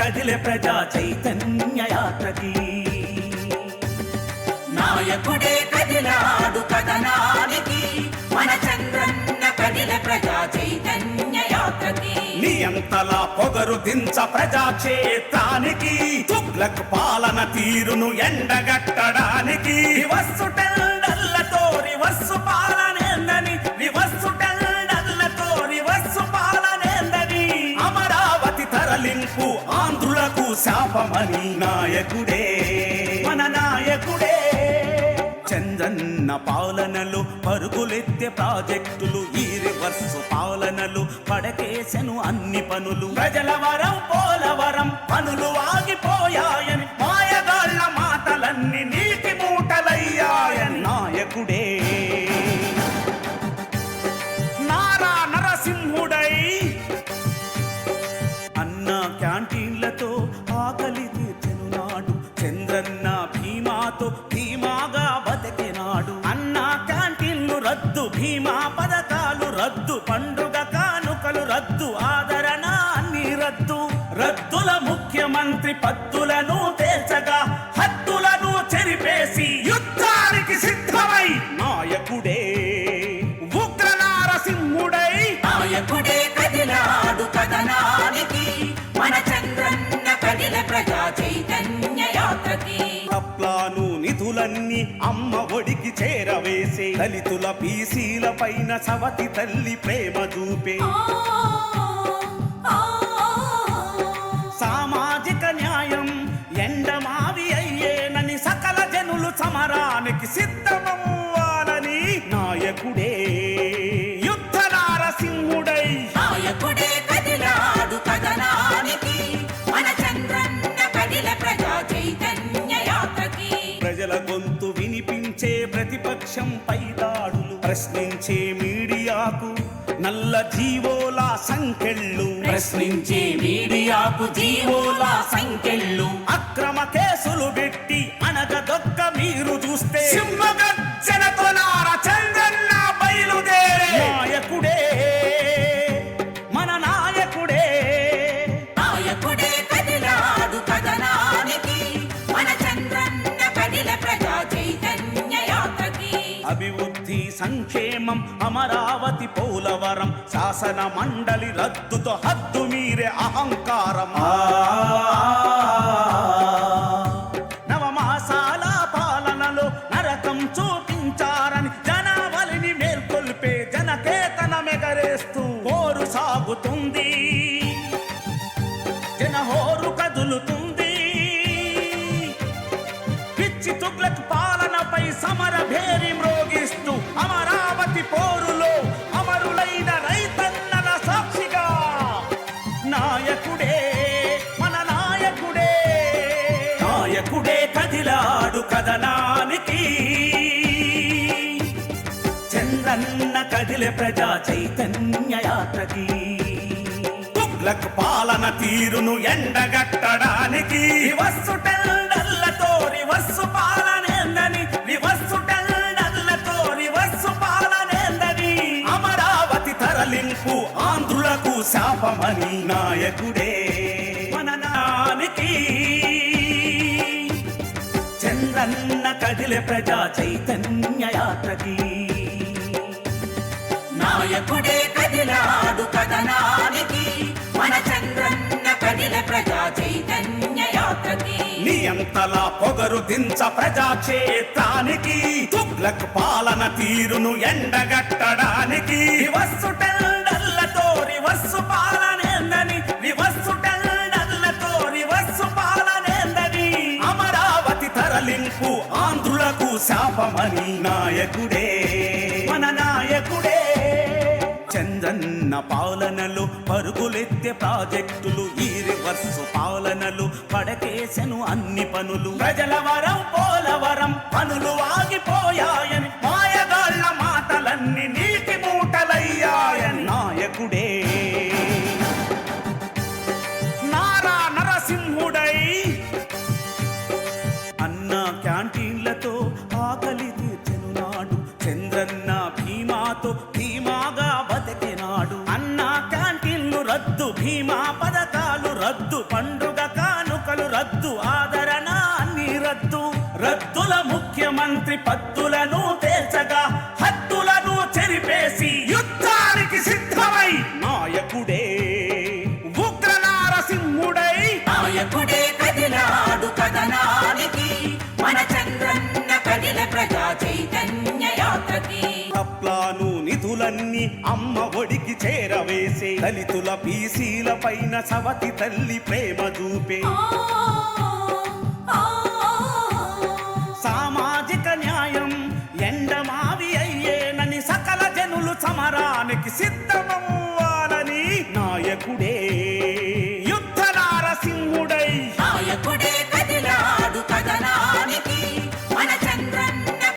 కదిలే ప్రజా చైతన్య యాత్రకి నాయకుడే కదిలాడు కథనానికి మన చంద్రన్న కదిల ప్రజా చైతన్య యాత్రకి నియంతలా పొగరు దించ ప్రజాక్షేత్రానికి తుగ్లక్ పాలన తీరును ఎండగట్టడానికి. రివస్సు టెండర్లతో రివస్సు పాలనేందని తరలింపు ఆంధ్రులకు శాపమని నాయకుడే. మన నాయకుడే. చంద్రన్న పాలనలు పరుగులెత్తే ప్రాజెక్టులు ఈ రివర్స్ పాలనలు పడకేసెను అన్ని పనులు. ప్రజల వరం పోలవరం పనులు ఆగిపోయాయని మాయగాళ్ళ మాటలన్నీ నీటి మూటలయ్యాయని నాయకుడే. చంద్రన్న భీమాతో భీమాగా బతికినాడు. అన్న క్యాంటీన్లు రద్దు భీమా పథకాలు రద్దు పండుగ కానుకలు రద్దు ఆదరణ అన్ని రద్దు. రద్దుల ముఖ్యమంత్రి పత్తులను తేల్చగా హద్దులను చెరిపేసి యుద్ధానికి సిద్ధమై నాయకుడే. ఉగ్ర నారసింహుడై నాయకుడే. యాత్రకి అప్లాను నిధులన్నీ అమ్మ ఒడికి చేరవేసే. దళితుల పీసీల పైన సవతి తల్లి ప్రేమ చూపే. సామాజిక న్యాయం ఎండమావి అయ్యేనని సకల జనులు సమరానికి సిద్ధమవ్వాలని ప్రతిపక్షం పై దాడులు ప్రశ్నించే మీడియాకు నల్ల జీవోల సంకెళ్ళు. ప్రశ్నించే మీడియాకు జీవోల సంఖ్యలు అక్రమ కేసులు పెట్టి అనగదొక్క మీరు చూస్తే సంక్షేమం అమరావతి పోలవరం శాసన మండలి రద్దుతో హద్దు మీరే అహంకారం. నవమాసాల పాలనలో నరకం చూపించారని జనావళిని మేల్కొల్పే జనకేతన మెగరేస్తూ పోరు సాగుతుంది. జనహోరు కదులుతుంది. పిచ్చి తుగ్లక్ పాలనపై సమర భేరి మ్రోగిస్తూ అమరావతి పోరులో అమరులైన రైతన్నల సాక్షిగా. నాయకుడే మన నాయకుడే. నాయకుడే కదిలాడు కదనానికి చంద్రన్న కదిలే ప్రజా చైతన్య యాత్రకి. తుగ్లక్ పాలన తీరును ఎండగట్టడానికి. వస్సు టెండల్లతో రివస్సు శాపమని నాయకుడే. మననానికి చంద్రన్న కదిలే ప్రజా చైతన్య యాత్రకి. నాయకుడే కదిలాడు కథనానికి మన చంద్రన్న కదిల ప్రజా చైతన్య యాత్రకి. నీ అంతలా పొగరు దించ ప్రజాక్షేత్రానికి తుగ్లక్ పాలన తీరును ఎండగట్టడానికి. రివస్సు శాపమని నాయకుడే. మన నాయకుడే. చంద్రన్న పాలనలు పరుగులెత్తే ప్రాజెక్టులు ఈ రివర్స్ పాలనలు పడకేసెను అన్ని పనులు. ప్రజల వరం బీమా పథకాలు రద్దు పండుగ కానుకలు రద్దు ఆదరణ అన్ని రద్దు. రద్దుల ముఖ్యమంత్రి పత్తులను తేల్చగా హద్దులను చెరిపేసి యుద్ధానికి సిద్ధమై. నాయకుడే ఉగ్ర నారసింహుడై నాయకుడే కదిలాడు కథనానికి మన చంద్ర పీసీల పైన సవతి తల్లి ప్రేమ చూపే. సామాజిక న్యాయం ఎండమావి అయ్యేనని సకల జనులు సమరానికి సిద్ధమవ్వాలని నాయకుడే